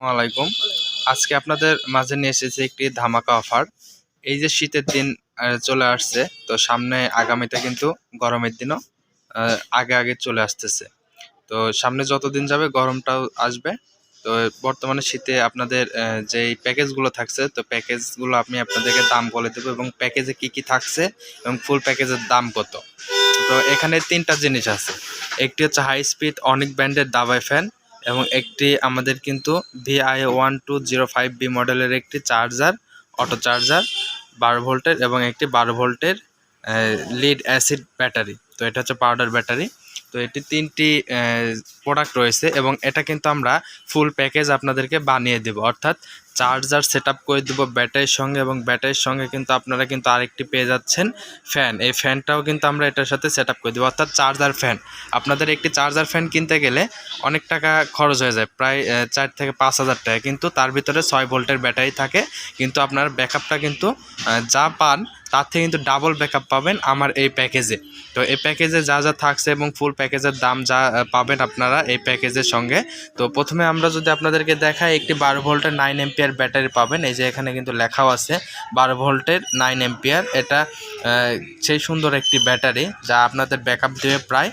আলাইকুম আজকে আপনাদের মাঝে নিয়ে এসেছি একটি ধামাকা অফার। এই যে শীতের দিন চলে আসছে, তো সামনে আগামীতে কিন্তু গরমের দিনও আগে আগে চলে আসতেছে। তো সামনে যতদিন যাবে গরমটাও আসবে। তো বর্তমানে শীতে আপনাদের যেই প্যাকেজগুলো থাকছে, তো প্যাকেজগুলো আমি আপনাদেরকে দাম বলে দেবো এবং প্যাকেজে কি কি থাকছে এবং ফুল প্যাকেজের দাম কত। তো এখানে তিনটা জিনিস আছে। একটি হচ্ছে হাই স্পিড অনেক ব্র্যান্ডের দাবাই ফ্যান এবং একটি আমাদের কিন্তু VI one two zero five B মডেলের একটি চার্জার অটো চার্জার বারো ভোল্টের এবং একটি বারো ভোল্টের লিড অ্যাসিড ব্যাটারি তো এটা হচ্ছে পাউডার ব্যাটারি তো এটি তিনটি প্রোডাক্ট রয়েছে এবং এটা কিন্তু আমরা ফুল প্যাকেজ আপনাদেরকে বানিয়ে দেব। অর্থাৎ চার্জার সেট আপ করে দেবো ব্যাটারির সঙ্গে এবং ব্যাটারির সঙ্গে কিন্তু আপনারা কিন্তু আরেকটি পেয়ে যাচ্ছেন ফ্যান। এই ফ্যানটাও কিন্তু আমরা এটার সাথে সেট আপ করে দেবো, অর্থাৎ চার্জার ফ্যান। আপনাদের একটি চার্জার ফ্যান কিনতে গেলে অনেক টাকা খরচ হয়ে যায়, প্রায় চার থেকে পাঁচ হাজার টাকা। কিন্তু তার ভিতরে ছয় ভোল্টের ব্যাটারি থাকে, কিন্তু আপনার ব্যাকআপটা কিন্তু যা পান তার থেকে কিন্তু ডাবল ব্যাকআপ পাবেন আমার এই প্যাকেজে তো এই প্যাকেজে যা যা থাকছে এবং ফুল প্যাকেজের দাম যা পাবেন আপনারা এই প্যাকেজের সঙ্গে। তো প্রথমে আমরা যদি আপনাদেরকে দেখাই, একটি বারো ভোল্টের নাইন এম্পিয়ার ব্যাটারি পাবেন। এই যে এখানে কিন্তু লেখাও আছে, বারো ভোল্টের নাইন এম্পিয়ার এটা সেই সুন্দর একটি ব্যাটারি যা আপনাদের ব্যাকআপ দেবে প্রায়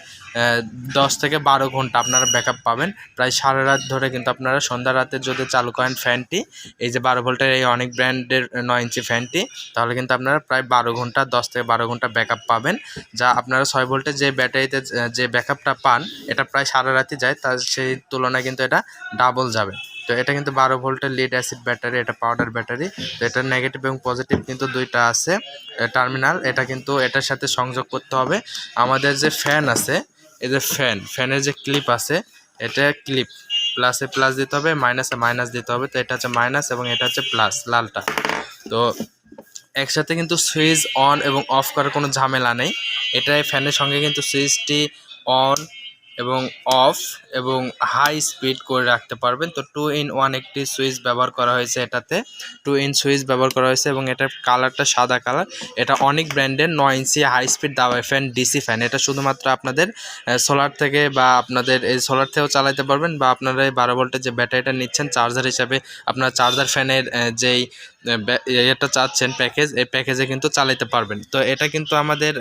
দশ থেকে বারো ঘণ্টা আপনারা ব্যাকআপ পাবেন। প্রায় সারা রাত ধরে কিন্তু আপনারা সন্ধ্যা রাতে যদি চালু করেন ফ্যানটি, এই যে বারো ভোল্টের এই অনেক ব্র্যান্ডের নয় ইঞ্চি ফ্যানটি, তাহলে কিন্তু আপনারা প্রায় বারো ঘণ্টা, দশ থেকে বারো ঘণ্টা ব্যাকআপ পাবেন। যা আপনারা ছয় ভোল্টের যে ব্যাটারিতে, যে- ব্যাকআপটা পান, এটা প্রায় সারা রাতই যায়, তার সেই তুলনায় কিন্তু এটা ডাবল যাবে। তো এটা কিন্তু বারো ভোল্টের লিড অ্যাসিড ব্যাটারি এটা পাউডার ব্যাটারি তো এটার নেগেটিভ এবং পজিটিভ কিন্তু দুইটা আছে টার্মিনাল এটা কিন্তু এটার সাথে সংযোগ করতে হবে। আমাদের যে ফ্যান আছে এই যে ফ্যান, ফ্যানের যে ক্লিপ আছে, এটা ক্লিপ প্লাসে প্লাস দিতে হবে মাইনাসে মাইনাস দিতে হবে, তো এটা হচ্ছে মাইনাস এবং এটা হচ্ছে প্লাস লালটা। তো একসাথে কিন্তু সুইচ অন এবং অফ করার কোনো ঝামেলা নেই। এটাই ফ্যানের সঙ্গে কিন্তু সুইচটি অন এবং অফ এবং হাই স্পিড করে রাখতে পারবেন। তো টু ইন ওয়ান একটি সুইচ ব্যবহার করা হয়েছে এটাতে। টু ইন সুইচ ব্যবহার করা হয়েছে এবং এটার কালারটা সাদা কালার এটা অনেক ব্র্যান্ডের নয় ইঞ্চি হাই স্পিড দাওয়াই ফ্যান ডিসি ফ্যান এটা শুধুমাত্র আপনাদের সোলার থেকে বা আপনাদের এই সোলার থেকেও চালাতে পারবেন বা আপনারা এই বারো ভোল্টের যে ব্যাটারিটা নিচ্ছেন চার্জার হিসাবে আপনার চার্জার ফ্যানের যেই এটা চাচ্ছেন প্যাকেজ এই প্যাকেজে কিন্তু চালাতে পারবেন। তো এটা কিন্তু আমাদের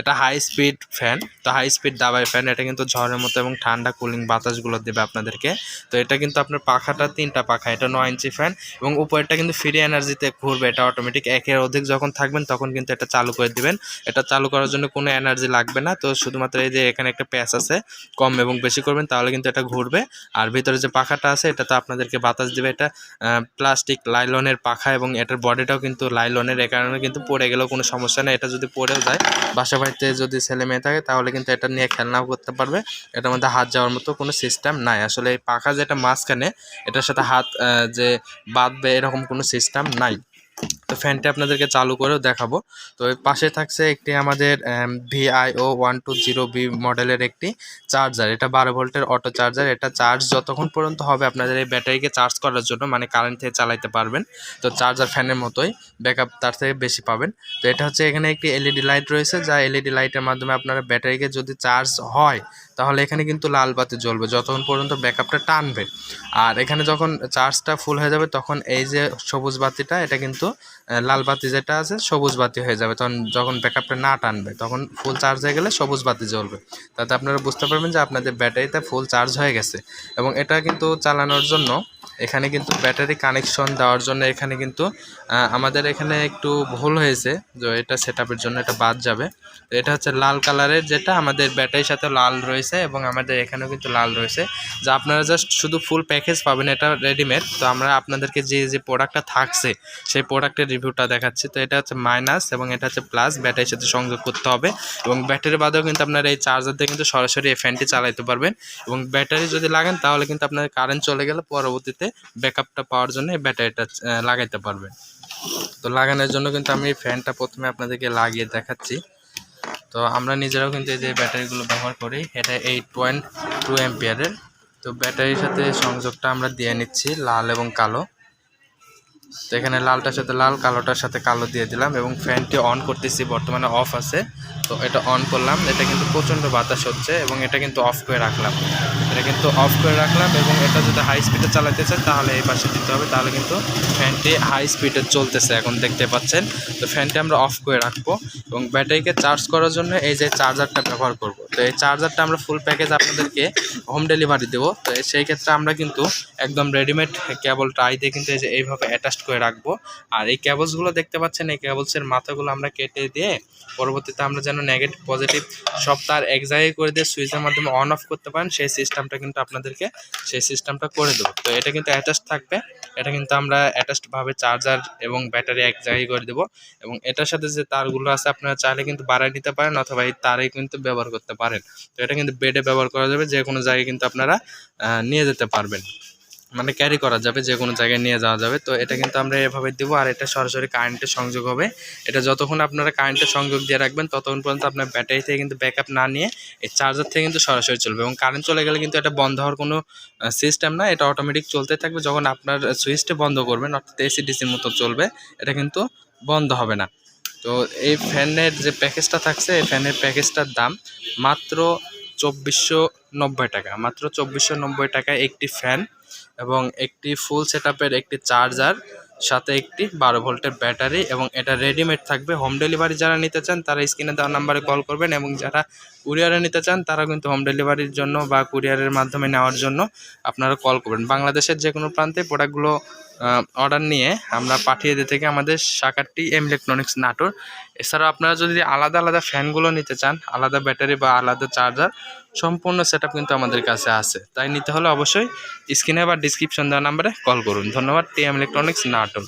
এটা হাই স্পিড ফ্যান তো হাই স্পিড দাবাই ফ্যান এটা কিন্তু ঝড়ের মতো এবং ঠান্ডা কুলিং বাতাসগুলো দেবে আপনাদেরকে। তো এটা কিন্তু আপনার পাখাটা তিনটা পাখা, এটা নয় ইঞ্চি ফ্যান এবং উপরেরটা কিন্তু ফ্রি এনার্জিতে ঘুরবে, এটা অটোমেটিক একের অধিক যখন থাকবেন তখন কিন্তু এটা চালু করে দিবেন। এটা চালু করার জন্য কোনো এনার্জি লাগবে না, তো শুধুমাত্র এই যে এখানে একটা প্যাচ আছে, কম এবং বেশি করবেন, তাহলে কিন্তু এটা ঘুরবে। আর ভিতরে যে পাখাটা আছে, এটা তো আপনাদেরকে বাতাস দিবে, এটা প্লাস্টিক লাইলনের পাখা এবং এটার বডিটাও কিন্তু লাইলনের এ কারণে কিন্তু পড়ে গেলেও কোনো সমস্যা নেই। এটা যদি পড়েও যায় বাসা বাড়িতে যদি ছেলে মেয়ে থাকে, তাহলে কিন্তু এটা নিয়ে খেলনাও করতে পারবে। এটার মধ্যে হাত যাওয়ার মতো কোনো সিস্টেম নাই। আসলে এই পাখা যেটা মাঝখানে, এটার সাথে হাত যে বাঁধবে, এরকম কোনো সিস্টেম নাই। তো ফ্যানটা আপনাদেরকে চালু করেও দেখাবো। তো পাশে থাকছে একটি আমাদের VIO one two zero B মডেলের একটি চার্জার এটা বারো ভোল্টের অটো চার্জার এটা চার্জ যতক্ষণ পর্যন্ত হবে আপনাদের এই ব্যাটারিকে চার্জ করার জন্য মানে কারেন্ট থেকে চালাতে পারবেন। তো চার্জার ফ্যানের মতোই ব্যাকআপ তার থেকে বেশি পাবেন। তো এটা হচ্ছে এখানে একটি এলইডি লাইট রয়েছে। যা এলইডি লাইটের মাধ্যমে আপনারা ব্যাটারিকে যদি চার্জ হয় তাহলে এখানে কিন্তু লাল বাতি জ্বলবে, যতক্ষণ পর্যন্ত ব্যাকআপটা টানবে। আর এখানে যখন চার্জটা ফুল হয়ে যাবে, তখন এই যে সবুজ বাতিটা, এটা কিন্তু লাল বাতি যেটা আছে, সবুজ বাতি হয়ে যাবে। তখন যখন ব্যাকআপটা না টানবে তখন ফুল চার্জ হয়ে গেলে সবুজ বাতি জ্বলবে। তাতে আপনারা বুঝতে পারবেন যে আপনাদের ব্যাটারিতে ফুল চার্জ হয়ে গেছে। এবং এটা কিন্তু চালানোর জন্য, এখানে কিন্তু ব্যাটারি কানেকশন দেওয়ার জন্য এখানে কিন্তু আমাদের এখানে একটু ভুল হয়েছে। যে এটা সেট জন্য এটা বাদ যাবে। এটা হচ্ছে লাল কালারের যেটা আমাদের ব্যাটারির সাথে লাল রয়েছে এবং আমাদের এখানেও কিন্তু লাল রয়েছে। যা আপনারা জাস্ট শুধু ফুল প্যাকেজ পাবেন এটা রেডিমেড তো আমরা আপনাদেরকে যে যে প্রোডাক্টটা থাকছে, সেই প্রোডাক্টের রিভিউটা দেখাচ্ছি। তো এটা হচ্ছে মাইনাস এবং এটা হচ্ছে প্লাস। ব্যাটারির সাথে সংযোগ করতে হবে এবং ব্যাটারি বাদেও কিন্তু আপনারা এই চার্জার দিয়ে কিন্তু সরাসরি এই ফ্যানটি চালাইতে পারবেন এবং ব্যাটারি যদি লাগান তাহলে কিন্তু আপনার কারেন্ট চলে গেলে পরবর্তীতে ব্যাকআপটা পাওয়ার জন্য এই ব্যাটারিটা লাগাইতে পারবেন। তো লাগানোর জন্য কিন্তু আমি এই ফ্যানটা প্রথমে আপনাদেরকে লাগিয়ে দেখাচ্ছি। তো আমরা নিজেরাও কিন্তু এই যে ব্যাটারিগুলো ব্যবহার করি, এটা এইট পয়েন্ট টু এম্পিয়ারের তো ব্যাটারির সাথে সংযোগটা আমরা দিয়ে নিচ্ছি, লাল এবং কালো। তো এখানে লালটার সাথে লাল, কালোটার সাথে কালো দিয়ে দিলাম এবং ফ্যানটি অন করতেছি, বর্তমানে অফ আছে। তো এটা অন করলাম। এটা কিন্তু প্রচণ্ড বাতাস হচ্ছে এবং এটা কিন্তু অফ করে রাখলাম। এটা কিন্তু অফ করে রাখলাম এবং এটা যদি হাই স্পিডে চালাতে চাই তাহলে এই পাশে দিতে হবে। তাহলে কিন্তু ফ্যানটি হাই স্পিডে চলতেছে এখন দেখতে পাচ্ছেন। তো ফ্যানটি আমরা অফ করে রাখব এবং ব্যাটারিকে চার্জ করার জন্য এই যে চার্জারটা ব্যবহার করব। তো এই চার্জারটা আমরা ফুল প্যাকেজ আপনাদেরকে হোম ডেলিভারি দেবো। তো সেই ক্ষেত্রে আমরা কিন্তু একদম রেডিমেড কেবল টাই দিয়ে কিন্তু এই যে এইভাবে অ্যাটাচ করে রাখব। আর এই কেবলসগুলো দেখতে পাচ্ছেন, এই কেবলসের মাথাগুলো আমরা কেটে দিয়ে পরবর্তীতে আমরা যেন নেগেটিভ পজিটিভ সব তার এক জায়গায় করে দিয়ে সুইচের মাধ্যমে অন অফ করতে পারেন, সেই সিস্টেমটা কিন্তু আপনাদেরকে সেই সিস্টেমটা করে দেবো। তো এটা কিন্তু অ্যাটাচ থাকবে। এটা কিন্তু আমরা অ্যাটাচডভাবে চার্জার এবং ব্যাটারি এক জায়গায় করে দেবো। এবং এটার সাথে যে তারগুলো আছে, আপনারা চাইলে কিন্তু বাড়ায় নিতে পারেন অথবা এই তারেই কিন্তু ব্যবহার করতে পারেন। তো এটা কিন্তু বেডে ব্যবহার করা যাবে, যে কোনো জায়গায় কিন্তু আপনারা নিয়ে যেতে পারবেন। মানে ক্যারি করা যাবে, যে কোনো জায়গায় নিয়ে যাওয়া যাবে। তো এটা কিন্তু আমরা এভাবে দেবো, আর এটা সরাসরি কারেন্টের সংযোগ হবে। এটা যতক্ষণ আপনারা কারেন্টের সংযোগ দিয়ে রাখবেন, ততক্ষণ পর্যন্ত আপনার ব্যাটারি থেকে কিন্তু ব্যাকআপ না নিয়ে এই চার্জার থেকে কিন্তু সরাসরি চলবে। এবং কারেন্ট চলে গেলে কিন্তু এটা বন্ধ হওয়ার কোনো সিস্টেম না, এটা অটোমেটিক চলতে থাকবে। যখন আপনার সুইচটা বন্ধ করবেন, অর্থাৎ এসি ডিসির মতো চলবে, এটা কিন্তু বন্ধ হবে না। তো এই ফ্যানের যে প্যাকেজটা থাকছে, এই ফ্যানের প্যাকেজটার দাম মাত্র চব্বিশশো নব্বই টাকা। মাত্র চব্বিশশো নব্বই টাকায় একটি ফ্যান এবং একটি ফুল সেট একটি চার্জার সাথে একটি বারো ভোল্টের ব্যাটারি এবং এটা রেডিমেড থাকবে। হোম ডেলিভারি যারা নিতে চান, তারা স্ক্রিনে দেওয়ার নাম্বারে কল করবেন এবং যারা কুরিয়ারে নিতে চান, তারা কিন্তু হোম ডেলিভারির জন্য বা কুরিয়ারের মাধ্যমে নেওয়ার জন্য আপনারা কল করবেন। বাংলাদেশের যে কোনো প্রান্তে প্রোডাক্টগুলো অর্ডার নিয়ে আমরা পাঠিয়ে দিতে থেকে আমাদের শাখাটি এম ইলেকট্রনিক্স নাটোর। এছাড়াও আপনারা যদি আলাদা আলাদা ফ্যানগুলো নিতে চান, আলাদা ব্যাটারি বা আলাদা চার্জার সম্পূর্ণ সেট কিন্তু আমাদের কাছে আছে। তাই নিতে হলে অবশ্যই স্ক্রিনে বা ডিসক্রিপশন দেওয়া নাম্বারে কল করুন। ধন্যবাদ টি এম ইলেকট্রনিক্স নাটোর।